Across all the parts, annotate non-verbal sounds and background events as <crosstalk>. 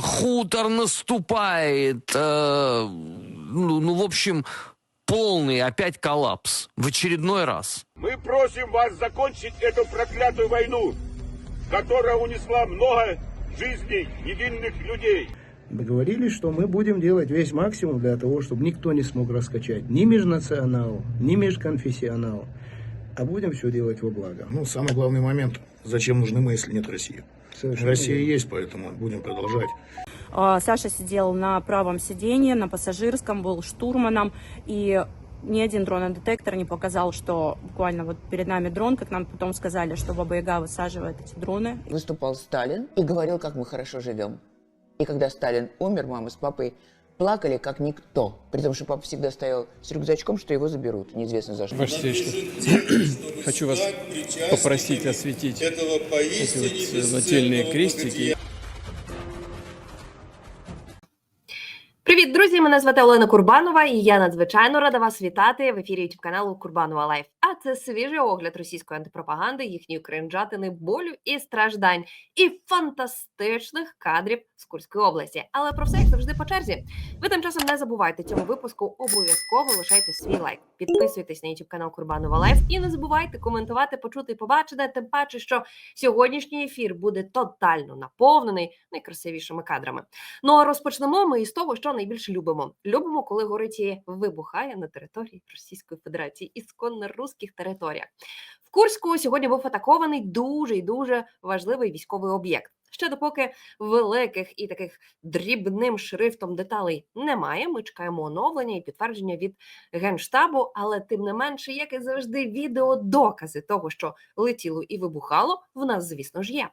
хутор наступает, э, ну, ну, в общем, полный опять коллапс в очередной раз. Мы просим вас закончить эту проклятую войну, которая унесла много жизней невинных людей. Договорились, что мы будем делать весь максимум для того, чтобы никто не смог раскачать ни межнационал, ни межконфессионал, а будем все делать во благо. Ну, самый главный момент, зачем нужны мы, если нет России? Совершенно Россия верно. есть, поэтому будем продолжать. А, Саша сидел на правом сиденье, на пассажирском, был штурманом, и ни один дронодетектор не показал, что буквально вот перед нами дрон, как нам потом сказали, что Баба Яга высаживает эти дроны. выступал Сталин и говорил, как мы хорошо живем. И когда Сталин умер, мама с папой плакали, как никто. При том, что папа всегда стоял с рюкзачком, что его заберут, неизвестно за что. Ваше Сиятельство, <coughs> хочу вас попросить осветить эти вот э, нательные крестики. Привіт, друзі! Мене звати Олена Курбанова, і я надзвичайно рада вас вітати в ефірі youtube каналу Курбанова Лайф. Це свіжий огляд російської антипропаганди, їхньої кринжатини, болю і страждань, і фантастичних кадрів з Курської області. Але про все як завжди по черзі. Ви тим часом не забувайте цьому випуску. Обов'язково лишайте свій лайк. Підписуйтесь на youtube канал Курбанова Лайф і не забувайте коментувати, почути і побачити. Тим паче, що сьогоднішній ефір буде тотально наповнений найкрасивішими кадрами. Ну а розпочнемо ми із того, що найбільше любимо. Любимо, коли горить і вибухає на території Російської Федерації, ісконно русських територіях. В Курську сьогодні був атакований дуже і дуже важливий військовий об'єкт. Ще допоки великих і таких дрібним шрифтом деталей немає. Ми чекаємо оновлення і підтвердження від генштабу, але тим не менше, як і завжди, відеодокази того, що летіло і вибухало, в нас, звісно ж, є.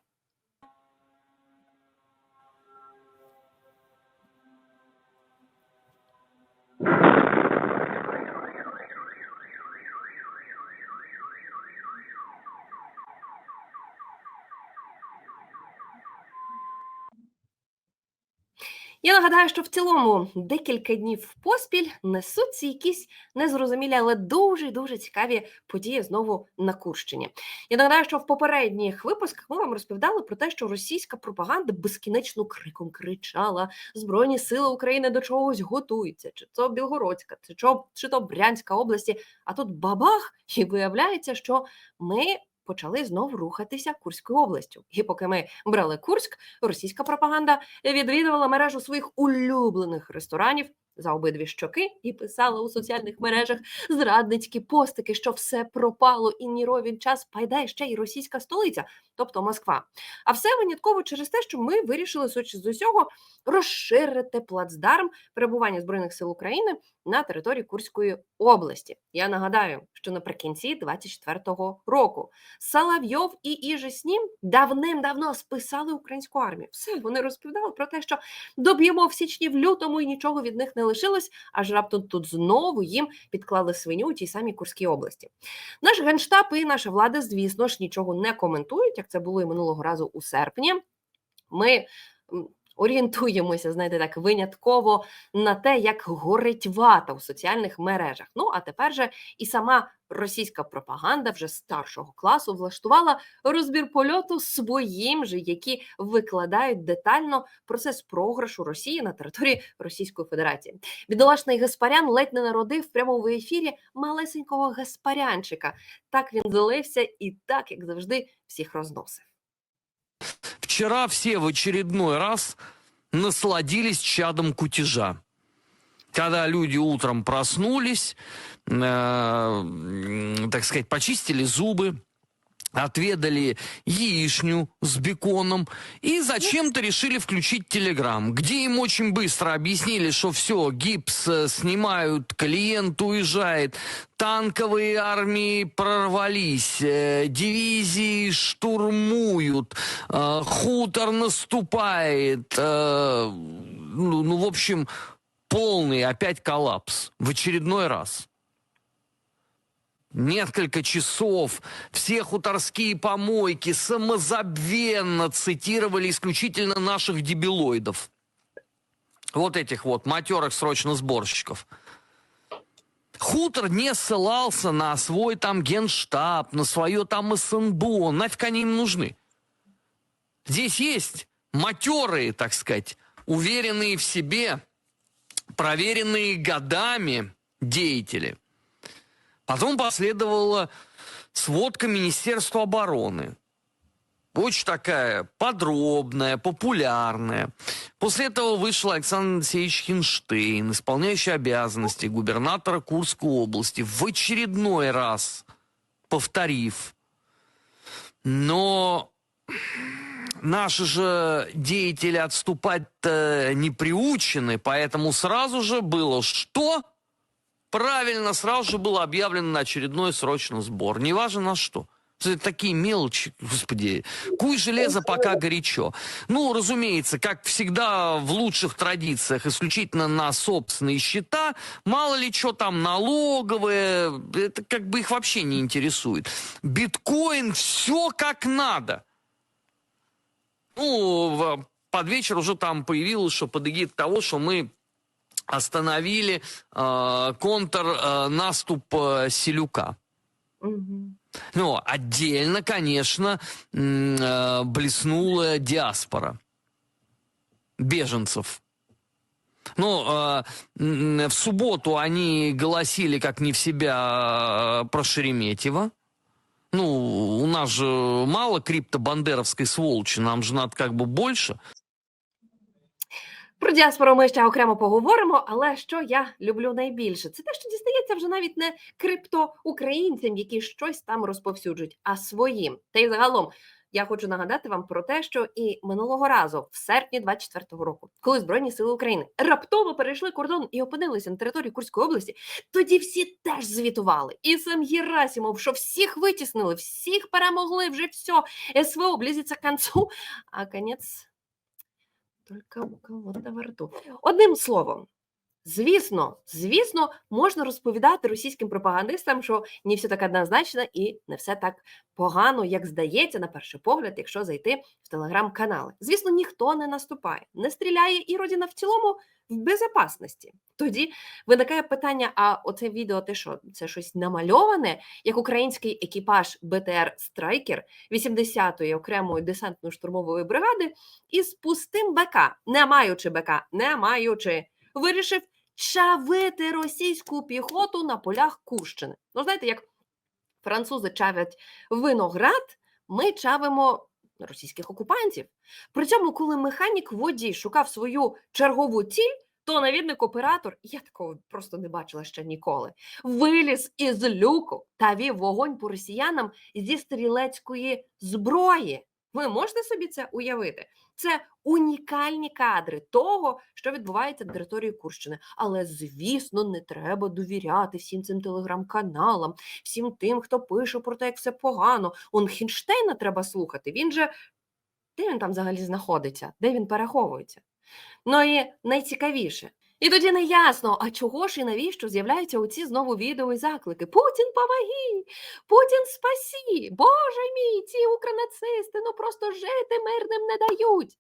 Я нагадаю, що в цілому декілька днів поспіль несуться якісь незрозумілі, але дуже дуже цікаві події знову на Курщині. Я нагадаю, що в попередніх випусках ми вам розповідали про те, що російська пропаганда безкінечно криком кричала: Збройні сили України до чогось готуються, чи то Білгородська, чи то, чи то Брянська області. А тут бабах, і виявляється, що ми. Почали знову рухатися Курською областю. І поки ми брали Курськ, російська пропаганда відвідувала мережу своїх улюблених ресторанів за обидві щоки і писала у соціальних мережах зрадницькі постики, що все пропало і ні ровін час пайдає ще й російська столиця, тобто Москва. А все винятково через те, що ми вирішили з усього розширити плацдарм перебування збройних сил України на території Курської області. Я нагадаю, що наприкінці 24-го року Салавйов і Іже Снім давним-давно списали українську армію. Все вони розповідали про те, що доб'ємо в січні в лютому і нічого від них не лишилось, аж раптом тут знову їм підклали свиню у тій самій Курській області. Наш генштаб і наша влада, звісно ж, нічого не коментують, як це було і минулого разу у серпні. Ми орієнтуємося, знаєте, так винятково на те, як горить вата у соціальних мережах. Ну а тепер же і сама російська пропаганда вже старшого класу влаштувала розбір польоту своїм же, які викладають детально процес програшу Росії на території Російської Федерації. Бідолашний Гаспарян ледь не народив прямо в ефірі малесенького Гаспарянчика. Так він залився і так, як завжди, всіх розносив. Вчера все в очередной раз насладились чадом кутежа. Когда люди утром проснулись, э, так сказать, почистили зубы, отведали яичню с беконом и зачем-то решили включить Телеграм, где им очень быстро объяснили, что все, гипс э, снимают, клиент уезжает, танковые армии прорвались, э, дивизии штурмуют, э, хутор наступает, э, ну, ну, в общем, полный опять коллапс в очередной раз. Несколько часов все хуторские помойки самозабвенно цитировали исключительно наших дебилоидов. Вот этих вот матерых срочно сборщиков. Хутор не ссылался на свой там генштаб, на свое там СНБО. Нафиг они им нужны? Здесь есть матерые, так сказать, уверенные в себе, проверенные годами деятели. Потом последовала сводка Министерства обороны. Очень такая подробная, популярная. После этого вышел Александр Алексеевич Хинштейн, исполняющий обязанности губернатора Курской области, в очередной раз повторив. Но наши же деятели отступать-то не приучены, поэтому сразу же было что? Правильно, сразу же был объявлен на очередной срочный сбор. Неважно на что. Такие мелочи, господи. Куй железо, пока горячо. Ну, разумеется, как всегда в лучших традициях, исключительно на собственные счета, мало ли что там налоговые, это как бы их вообще не интересует. Биткоин, все как надо. Ну, под вечер уже там появилось, что под того, что мы остановили э, контрнаступ э, Селюка. Мгм. Ну, отдельно, конечно, э, блеснула диаспора беженцев. Ну, э, в субботу они голосили как не в себя э, про Шереметьево. Ну, у нас же мало криптобандеровской сволочи, нам же надо как бы больше. Про діаспору ми ще окремо поговоримо, але що я люблю найбільше, це те, що дістається вже навіть не криптоукраїнцям, які щось там розповсюджують, а своїм. Та й загалом я хочу нагадати вам про те, що і минулого разу, в серпні 24-го року, коли Збройні сили України раптово перейшли кордон і опинилися на території Курської області, тоді всі теж звітували. І сам Герасимов, що всіх витіснили, всіх перемогли, вже все, СВО близиться к концу, а конець Только у кого-то во рту. Одним словом, звісно, звісно, можна розповідати російським пропагандистам, що не все так однозначно і не все так погано, як здається, на перший погляд, якщо зайти в телеграм-канали. Звісно, ніхто не наступає, не стріляє, і родина в цілому в безопасності. Тоді виникає питання: а оце відео, те що це щось намальоване, як український екіпаж БТР Страйкер 80-ї окремої десантно-штурмової бригади із пустим БК, не маючи БК, не маючи, вирішив чавити російську піхоту на полях Курщини. Ну, знаєте, як французи чавять виноград, ми чавимо російських окупантів. При цьому, коли механік водій шукав свою чергову ціль, то навідник-оператор, я такого просто не бачила ще ніколи, виліз із люку та вів вогонь по росіянам зі стрілецької зброї. Ви можете собі це уявити? Це унікальні кадри того, що відбувається на території Курщини. Але звісно, не треба довіряти всім цим телеграм-каналам, всім тим, хто пише про те, як все погано. Он Хінштейна треба слухати. Він же де він там взагалі знаходиться? Де він переховується? Ну і найцікавіше. І тоді не ясно, а чого ж і навіщо з'являються оці знову відео і заклики: Путін помоги! Путін спасі! Боже мій, ці укронацисти ну просто жити мирним не дають.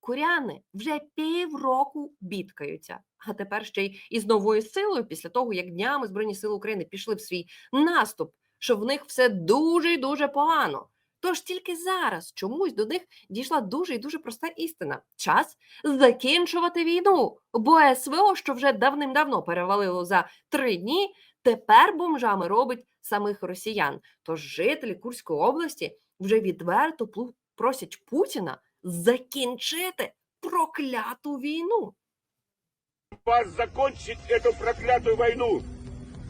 Куряни вже півроку бідкаються, а тепер ще й із новою силою, після того як днями Збройні Сили України пішли в свій наступ, що в них все дуже і дуже погано. Тож тільки зараз чомусь до них дійшла дуже і дуже проста істина: час закінчувати війну. Бо СВО, що вже давним-давно перевалило за три дні, тепер бомжами робить самих росіян. Тож жителі Курської області вже відверто просять Путіна закінчити прокляту війну. Вас закончить эту проклятую войну,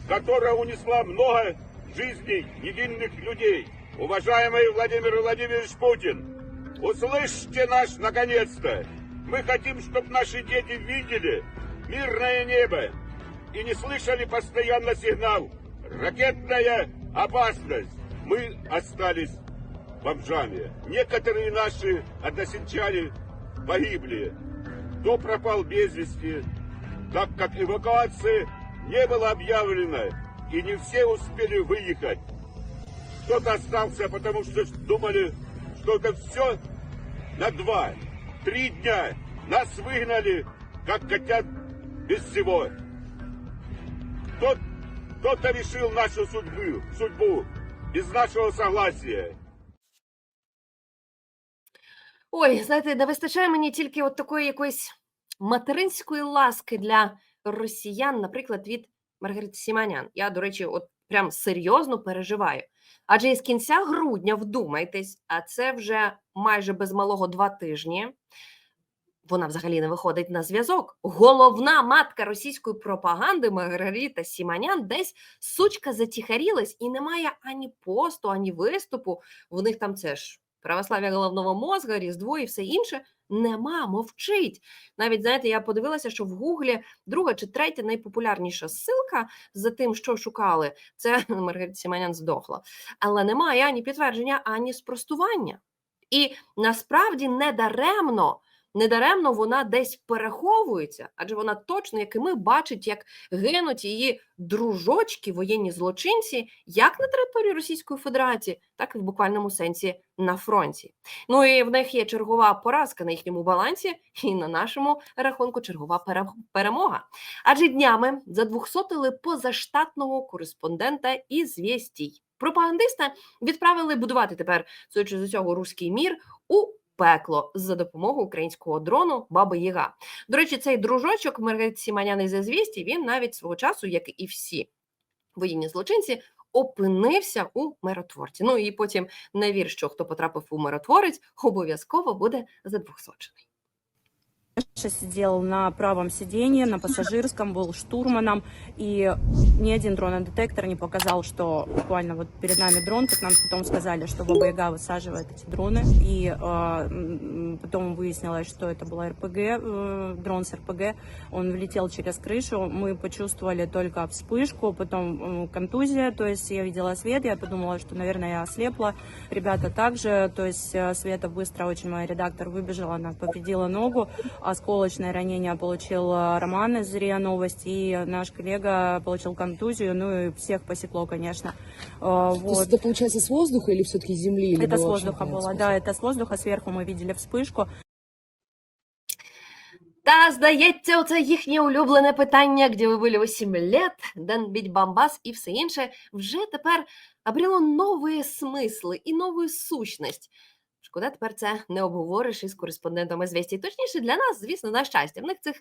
которая унесла много жизней невинных людей. Уважаемый Владимир Владимирович Путин, услышьте нас наконец-то. Мы хотим, чтобы наши дети видели мирное небо и не слышали постоянно сигнал «Ракетная опасность». Мы остались бомжами. Некоторые наши односельчане погибли. Кто пропал без вести, так как эвакуации не было объявлено, и не все успели выехать. Кто-то остался, потому что думали, что это все на два, три дня. Нас выгнали, как котят без всего. Кто- Кто-то решил нашу судьбу, судьбу без нашего согласия. Ой, знаєте, не вистачає мені тільки от такої якоїсь материнської ласки для росіян, наприклад, від Маргарити Сіманян. Я, до речі, от прям серйозно переживаю. Адже із кінця грудня, вдумайтесь, а це вже майже без малого два тижні. Вона взагалі не виходить на зв'язок. Головна матка російської пропаганди Маргарита Сіманян десь сучка затіхарілась і немає ані посту, ані виступу. В них там це ж православ'я головного мозга, Різдво і все інше. Нема, мовчить. Навіть знаєте, я подивилася, що в Гуглі друга чи третя найпопулярніша ссылка за тим, що шукали, <laughs> це Маргарита Сіманян здохла. Але немає ані підтвердження, ані спростування. І насправді недаремно, недаремно вона десь переховується, адже вона точно, як і ми, бачить, як гинуть її дружочки, воєнні злочинці, як на території Російської Федерації, так і в буквальному сенсі на фронті. Ну і в них є чергова поразка на їхньому балансі, і на нашому рахунку чергова перемога. Адже днями задвухсотили позаштатного кореспондента із «Звєстій». Пропагандиста відправили будувати тепер, судячи з усього, руський мір у пекло за допомогою українського дрону Баби Яга. До речі, цей дружочок Маргарити Сіманяни за звісті він навіть свого часу, як і всі воєнні злочинці, опинився у миротворці. Ну і потім не вір, що хто потрапив у миротворець, обов'язково буде задвухсочений. Сидел на правом сиденье, на пассажирском, был штурманом, и ни один дронодетектор не показал, что буквально вот перед нами дрон, как нам потом сказали, что Баба Яга высаживает эти дроны, и э, потом выяснилось, что это был РПГ, э, дрон с РПГ, он влетел через крышу, мы почувствовали только вспышку, потом э, контузия, то есть я видела свет, я подумала, что, наверное, я ослепла, ребята также, то есть э, Света быстро очень, моя редактор, выбежала, она повредила ногу, осколочное ранение получил э, Роман из РИА Новости, и наш коллега получил контузию, ну и всех посекло, конечно. Э, То есть Вот. это получается с воздуха или все-таки с земли? или Это с было воздуха очень было, понятно? да, это с воздуха, сверху мы видели вспышку. Та здається, оце їхнє улюблене питання, де ви були 8 лет, Ден біть бамбас і все інше, вже тепер обріло нові смисли і нову сущність. Шкода, тепер це не обговориш із кореспондентами звісті. Точніше, для нас, звісно, на щастя. В них цих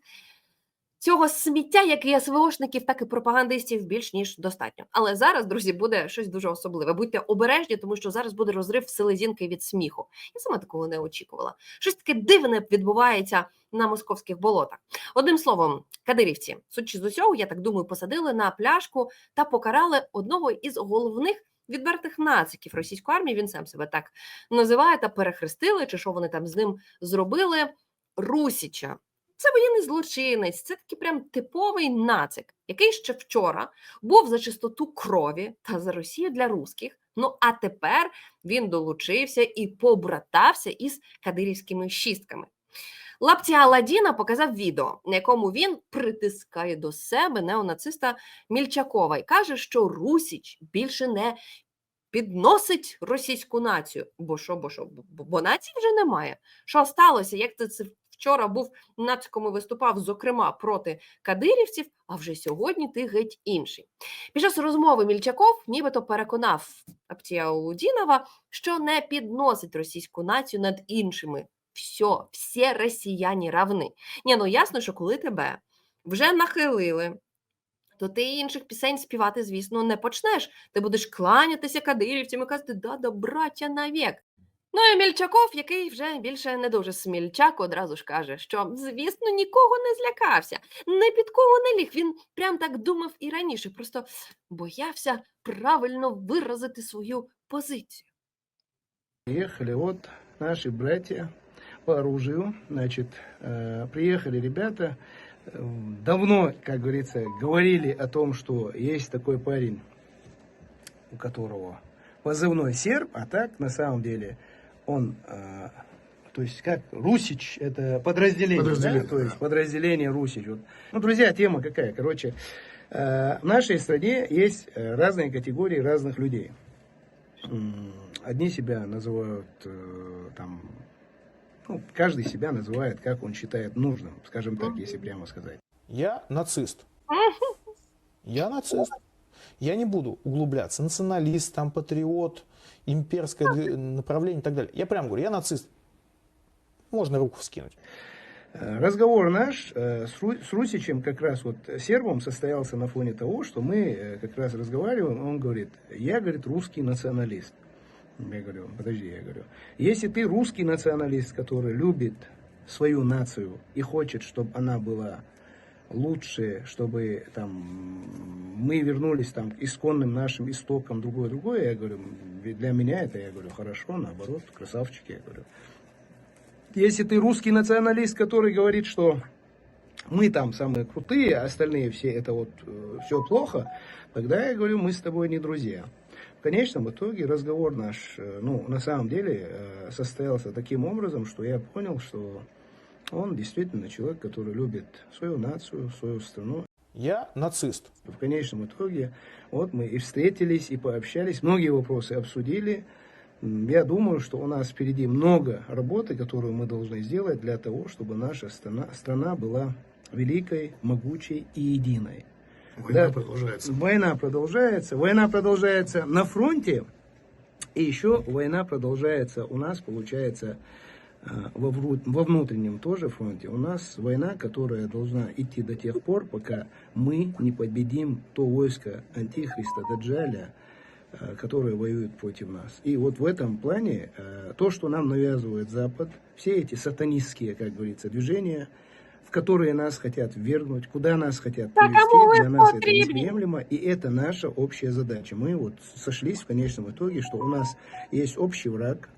цього сміття, як і СВОшників, так і пропагандистів, більш ніж достатньо. Але зараз, друзі, буде щось дуже особливе. Будьте обережні, тому що зараз буде розрив селезінки від сміху. Я сама такого не очікувала. Щось таке дивне відбувається на московських болотах. Одним словом, кадирівці, судячи з усього, я так думаю, посадили на пляшку та покарали одного із головних відвертих нациків російської армії. Він сам себе так називає та перехрестили, чи що вони там з ним зробили. Русіча. Це воєнний злочинець, це такий прям типовий нацик, який ще вчора був за чистоту крові та за Росію для русських. Ну а тепер він долучився і побратався із кадирівськими шістками. Лапті Аладдіна показав відео, на якому він притискає до себе неонациста Мільчакова і каже, що Русіч більше не підносить російську націю. Бо що, бо що, бо, нації вже немає. Що сталося? Як це, це вчора був нацькому виступав, зокрема проти кадирівців, а вже сьогодні ти геть інший. Під час розмови Мільчаков нібито переконав Аптіаудінова, що не підносить російську націю над іншими. Все, всі росіяни равни. Ні, ну ясно, що коли тебе вже нахилили, то ти інших пісень співати, звісно, не почнеш. Ти будеш кланятися кадирівцям і казати да, да, браття навік. Ну і Мільчаков, який вже більше не дуже смільчак, одразу ж каже, що, звісно, нікого не злякався, не під кого не ліг. Він прям так думав і раніше, просто боявся правильно виразити свою позицію. Приехали вот наши братья по оружию. Значит, э, приехали ребята. э, Давно, как говорится, говорили о том, что есть такой парень, у которого позывной серб, а так на самом деле он, э, то есть как Русич, это подразделение, Подразделение, да? то есть да. подразделение Русич. Вот. Ну, друзья, тема какая, короче, э, в нашей стране есть разные категории разных людей. Одни себя называют э, там, ну, каждый себя называет, как он считает нужным, скажем так, если прямо сказать. Я нацист. Я нацист. Я не буду углубляться. Националист, там, патриот, имперское направление и так далее. Я прям говорю, я нацист. Можно руку вскинуть. Э, Разговор наш э, с, Ру- с Русичем, как раз вот сербом, состоялся на фоне того, что мы э, как раз разговариваем, он говорит, я, говорит, русский националист. Я говорю, подожди, я говорю, если ты русский националист, который любит свою нацию и хочет, чтобы она была лучше, чтобы там мы вернулись там к исконным нашим истокам, другое, другое, я говорю, для меня это, я говорю, хорошо, наоборот, красавчики, я говорю. Если ты русский националист, который говорит, что мы там самые крутые, а остальные все это вот все плохо, тогда я говорю, мы с тобой не друзья. В конечном итоге разговор наш, э, ну, на самом деле, э, состоялся таким образом, что я понял, что он действительно человек, который любит свою нацию, свою страну. Я нацист. В конечном итоге, вот мы и встретились, и пообщались, многие вопросы обсудили. Я думаю, что у нас впереди много работы, которую мы должны сделать для того, чтобы наша страна, страна была великой, могучей и единой. Война Да. продолжается. Война продолжается. Война продолжается на фронте. И еще война продолжается у нас, получается, э, во, во внутреннем тоже фронте. У нас война, которая должна идти до тех пор, пока мы не победим то войско Антихриста Даджаля, э, которое воюет против нас. И вот в этом плане э, то, что нам навязывает Запад, все эти сатанистские, как говорится, движения, в которые нас хотят ввергнуть, куда нас хотят Да привести, для нас это неприемлемо, и это наша общая задача. Мы вот сошлись в конечном итоге, что у нас есть общий враг,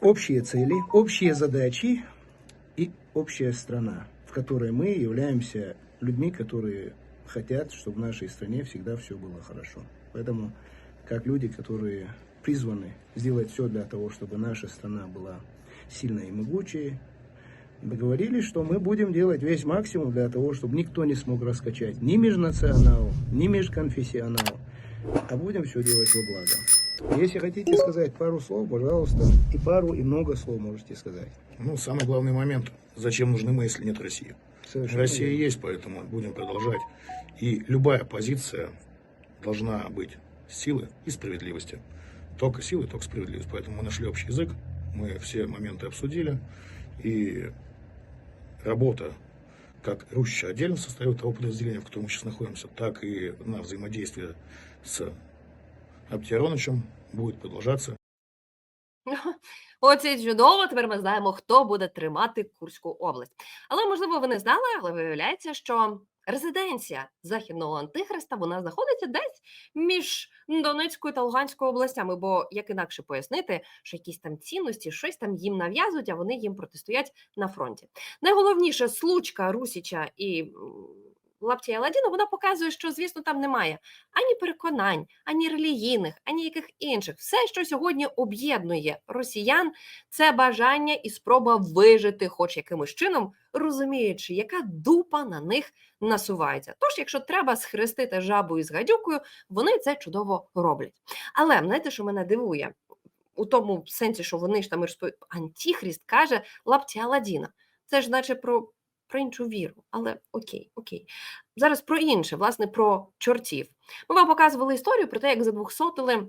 общие цели, общие задачи и общая страна, в которой мы являемся людьми, которые хотят, чтобы в нашей стране всегда все было хорошо. Поэтому, как люди, которые призваны сделать все для того, чтобы наша страна была сильной и могучей, договорились, что мы будем делать весь максимум для того, чтобы никто не смог раскачать ни межнационал, ни межконфессионал, а будем все делать во благо. Если хотите сказать пару слов, пожалуйста, и пару, и много слов можете сказать. Ну, самый главный момент, зачем нужны мы, если нет России? Совершенно Россия верно. есть, поэтому будем продолжать. И любая позиция должна быть силы и справедливости. Только силы, только справедливость. Поэтому мы нашли общий язык, мы все моменты обсудили. И работа как Руща отдельно состоит того подразделения, в котором мы сейчас находимся, так и на взаимодействие с Аптіроновичем будет продолжаться. <laughs> Оце чудово. Тепер ми знаємо, хто буде тримати Курську область. Але можливо, ви не знали, але виявляється, що резиденція західного антихриста вона знаходиться десь між Донецькою та Луганською областями. Бо як інакше пояснити, що якісь там цінності, щось там їм нав'язують, а вони їм протистоять на фронті. Найголовніше случка Русіча і м, Лаптія Ладіна, вона показує, що звісно там немає ані переконань, ані релігійних, ані яких інших. Все, що сьогодні об'єднує росіян, це бажання і спроба вижити, хоч якимось чином, розуміючи, яка дупа на них насувається. Тож, якщо треба схрестити жабу із гадюкою, вони це чудово роблять. Але знаєте, що мене дивує? У тому сенсі, що вони ж там розповідають, Антіхріст каже лапті Аладдіна. Це ж наче про, про іншу віру. Але окей, окей. Зараз про інше, власне, про чортів. Ми вам показували історію про те, як задвухсотили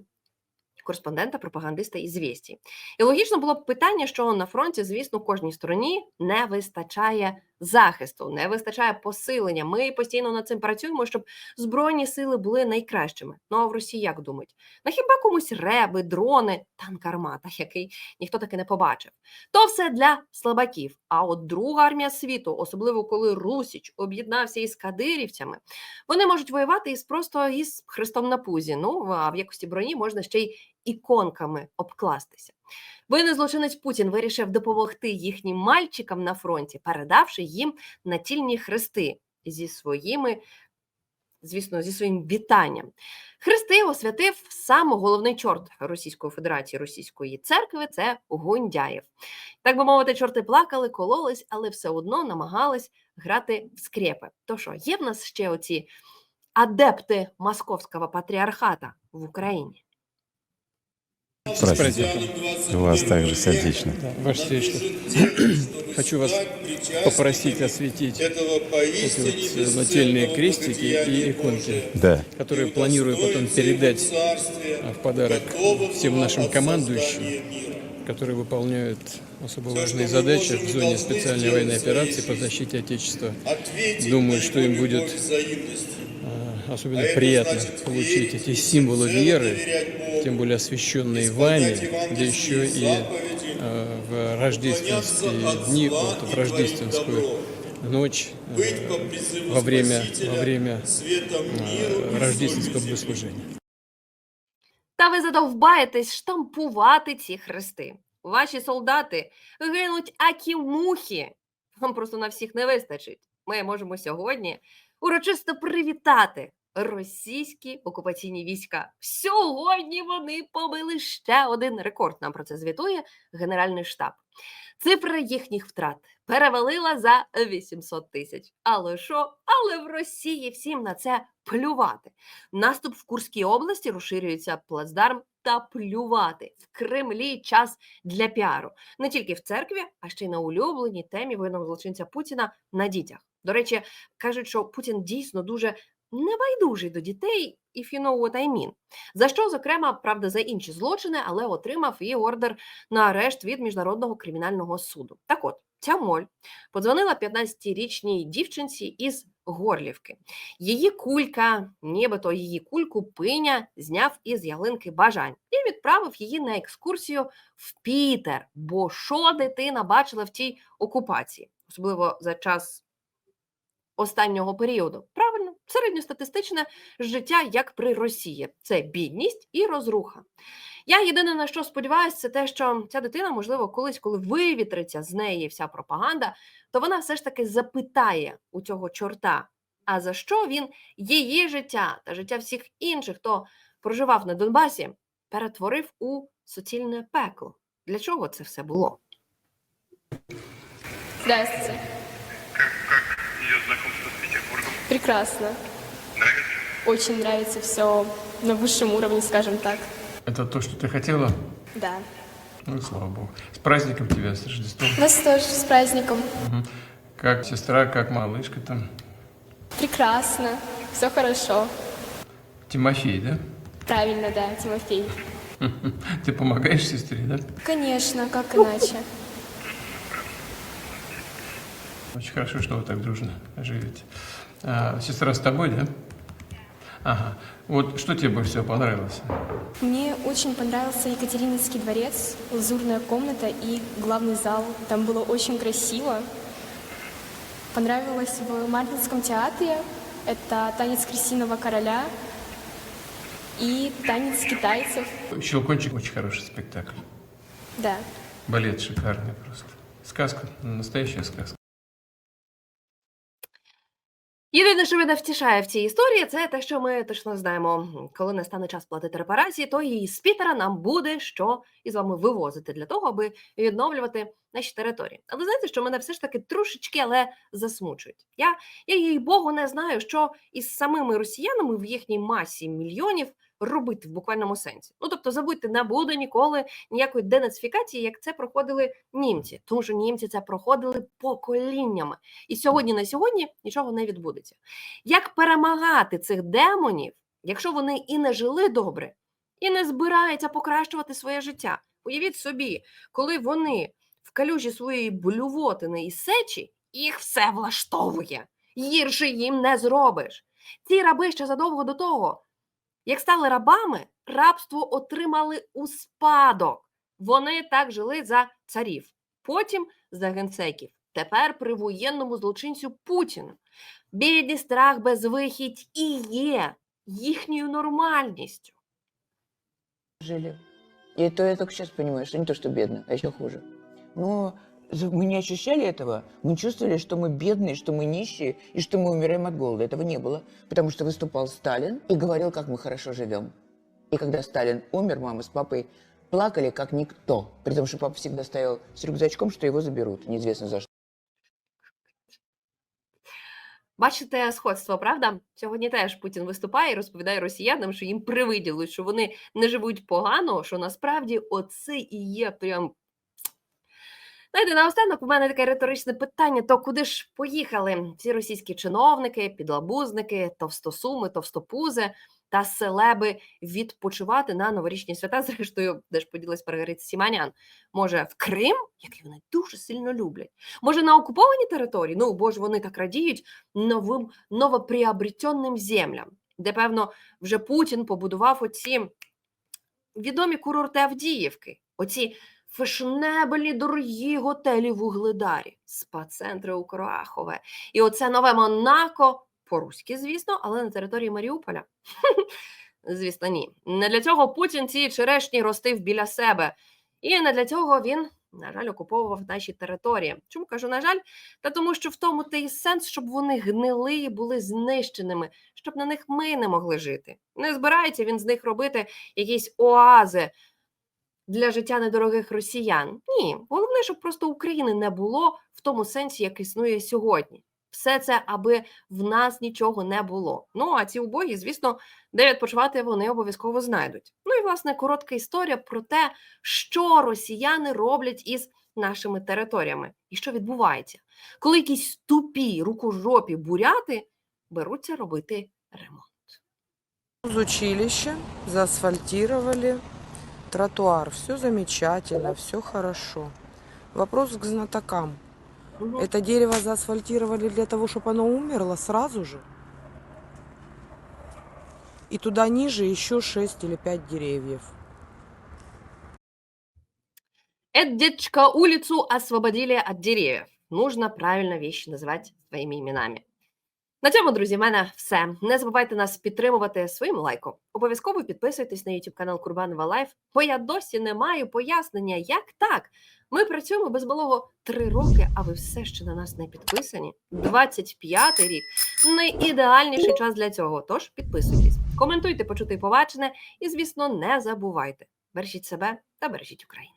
кореспондента, пропагандиста і звісті. І логічно було б питання, що на фронті, звісно, кожній стороні не вистачає захисту, не вистачає посилення. Ми постійно над цим працюємо, щоб збройні сили були найкращими. Ну а в Росії як думають? На хіба комусь реби, дрони, танк армата, який ніхто таки не побачив. То все для слабаків. А от друга армія світу, особливо коли Русіч об'єднався із кадирівцями, вони можуть воювати із просто із хрестом на пузі. Ну а в якості броні можна ще й іконками обкластися. Воєнний злочинець Путін вирішив допомогти їхнім мальчикам на фронті, передавши їм натільні хрести зі своїми, звісно, зі своїм вітанням. Хрести освятив сам головний чорт Російської Федерації Російської церкви це Гундяєв. Так би мовити, чорти плакали, кололись, але все одно намагались грати в скрепи. То що, є в нас ще оці адепти московського патріархата в Україні? С праздником. У вас также сердечно. Да, Ваше Святейшество. <clears throat> Хочу вас попросить осветить эти вот э, нательные крестики и иконки, Да. которые планирую потом передать а, в подарок всем нашим командующим которые выполняют особо важные задачи в зоне специальной военной операции по защите Отечества. Думаю, что им будет э, особенно приятно получить эти символы веры, тем более освященные вами, да еще и э, в рождественские дни, вот, в рождественскую ночь э, во время, во время э, рождественского богослужения. Та ви задовбаєтесь штампувати ці хрести. Ваші солдати гинуть акі мухи. Вам просто на всіх не вистачить. Ми можемо сьогодні урочисто привітати російські окупаційні війська. Сьогодні вони побили ще один рекорд. Нам про це звітує Генеральний штаб. Цифра їхніх втрат перевалила за 800 тисяч. Але що? Але в Росії всім на це плювати. Наступ в Курській області розширюється плацдарм та плювати в Кремлі час для піару не тільки в церкві, а ще й на улюбленій темі воєнного злочинця Путіна на дітях. До речі, кажуть, що Путін дійсно дуже небайдужий до дітей, if you know what I mean. За що, зокрема, правда, за інші злочини, але отримав і ордер на арешт від міжнародного кримінального суду. Так от, ця моль подзвонила 15-річній дівчинці із Горлівки. Її кулька, нібито її кульку пиня зняв із ялинки бажань і відправив її на екскурсію в Пітер. Бо що дитина бачила в тій окупації, особливо за час останнього періоду? Правильно, середньостатистичне життя, як при Росії, це бідність і розруха. Я єдине на що сподіваюся, це те, що ця дитина, можливо, колись, коли вивітриться з неї вся пропаганда, то вона все ж таки запитає у цього чорта, а за що він її життя та життя всіх інших, хто проживав на Донбасі, перетворив у суцільне пекло. Для чого це все було? Здравствуйте. Прекрасно. Нравится? Очень нравится все на высшем уровне, скажем так. Это то, что ты хотела? Да. Ну, слава богу. С праздником тебя, с Рождеством. Вас тоже с праздником. Как сестра, как малышка там. Прекрасно. Все хорошо. Тимофей, да? Правильно, да, Тимофей. <laughs> Ты помогаешь сестре, да? Конечно, как иначе. Очень хорошо, что вы так дружно живете. А, сестра с тобой, да? Ага. Вот что тебе больше всего понравилось? Мне очень понравился Екатерининский дворец, лазурная комната и главный зал. Там было очень красиво. Понравилось в Мартинском театре. Это танец крысиного короля и танец китайцев. Щелкунчик очень хороший спектакль. Да. Балет шикарный просто. Сказка, настоящая сказка. Єдине, що мене втішає в цій історії, це те, що ми точно знаємо, коли настане час платити репарації, то і з Пітера нам буде що із вами вивозити для того, аби відновлювати наші території. Але знаєте, що мене все ж таки трошечки але засмучують. Я, я їй Богу не знаю, що із самими росіянами в їхній масі мільйонів робити в буквальному сенсі. Ну тобто, забудьте, не буде ніколи ніякої денацифікації, як це проходили німці, тому що німці це проходили поколіннями. І сьогодні на сьогодні нічого не відбудеться. Як перемагати цих демонів, якщо вони і не жили добре, і не збираються покращувати своє життя? Уявіть собі, коли вони в калюжі своєї блювотини і сечі, їх все влаштовує. Гірше їм не зробиш. Ці раби ще задовго до того, як стали рабами, рабство отримали у спадок. Вони так жили за царів, потім за генсеків. Тепер при воєнному злочинцю Путіну. Бідність, страх, безвихідь і є їхньою нормальністю. Жили. И то я только сейчас понимаю, что не то, что бедно, а еще хуже. Но мы не ощущали этого. Мы чувствовали, что мы бедные, что мы нищие и что мы умираем от голода. Этого не было, потому что выступал Сталин и говорил, как мы хорошо живем. И когда Сталин умер, мама с папой плакали, как никто. При том, что папа всегда стоял с рюкзачком, что его заберут, неизвестно за что. Бачите сходство, правда? Сьогодні теж Путін виступає і розповідає росіянам, що їм привиділось, що вони не живуть погано, що насправді оце і є прям. Знаєте, наостанок у мене таке риторичне питання: то куди ж поїхали ці російські чиновники, підлабузники, товстосуми, товстопузи? та селеби відпочивати на новорічні свята. <laughs> Зрештою, де ж поділась Маргарита Сіманян. Може, в Крим, який вони дуже сильно люблять. Може, на окуповані території? Ну, бо ж вони так радіють новим новоприобретенним землям, де, певно, вже Путін побудував оці відомі курорти Авдіївки, оці фешнебельні дорогі готелі в Угледарі, спа-центри у Крахове. І оце нове Монако, по-руськи, звісно, але на території Маріуполя. <laughs> Звісно, ні. Не для цього Путін ці черешні ростив біля себе. І не для цього він, на жаль, окуповував наші території. Чому кажу, на жаль? Та тому, що в тому та й сенс, щоб вони гнили і були знищеними, щоб на них ми не могли жити. Не збирається він з них робити якісь оази для життя недорогих росіян. Ні, головне, щоб просто України не було в тому сенсі, як існує сьогодні. Все це, аби в нас нічого не було. Ну а ці убогі, звісно, де відпочивати вони обов'язково знайдуть. Ну і власне коротка історія про те, що росіяни роблять із нашими територіями, і що відбувається, коли якісь тупі рукожопі буряти беруться робити ремонт. Из училища заасфальтировали тротуар. Все замечательно, все хорошо. Вопрос к знатокам. Это дерево заасфальтировали для того, чтобы оно умерло сразу же? И туда ниже еще 6 или 5 деревьев. Эддечка, улицу освободили от деревьев. Нужно правильно вещи називати своїми іменами. На цьому, друзі, в мене все. Не забувайте нас підтримувати своїм лайком. Обов'язково підписуйтесь на YouTube канал Курбанова Лайф, бо я досі не маю пояснення, як так. Ми працюємо без малого три роки, а ви все ще на нас не підписані. 25-й рік найідеальніший час для цього. Тож підписуйтесь, коментуйте, почути побачене, і, звісно, не забувайте. Бережіть себе та бережіть Україну.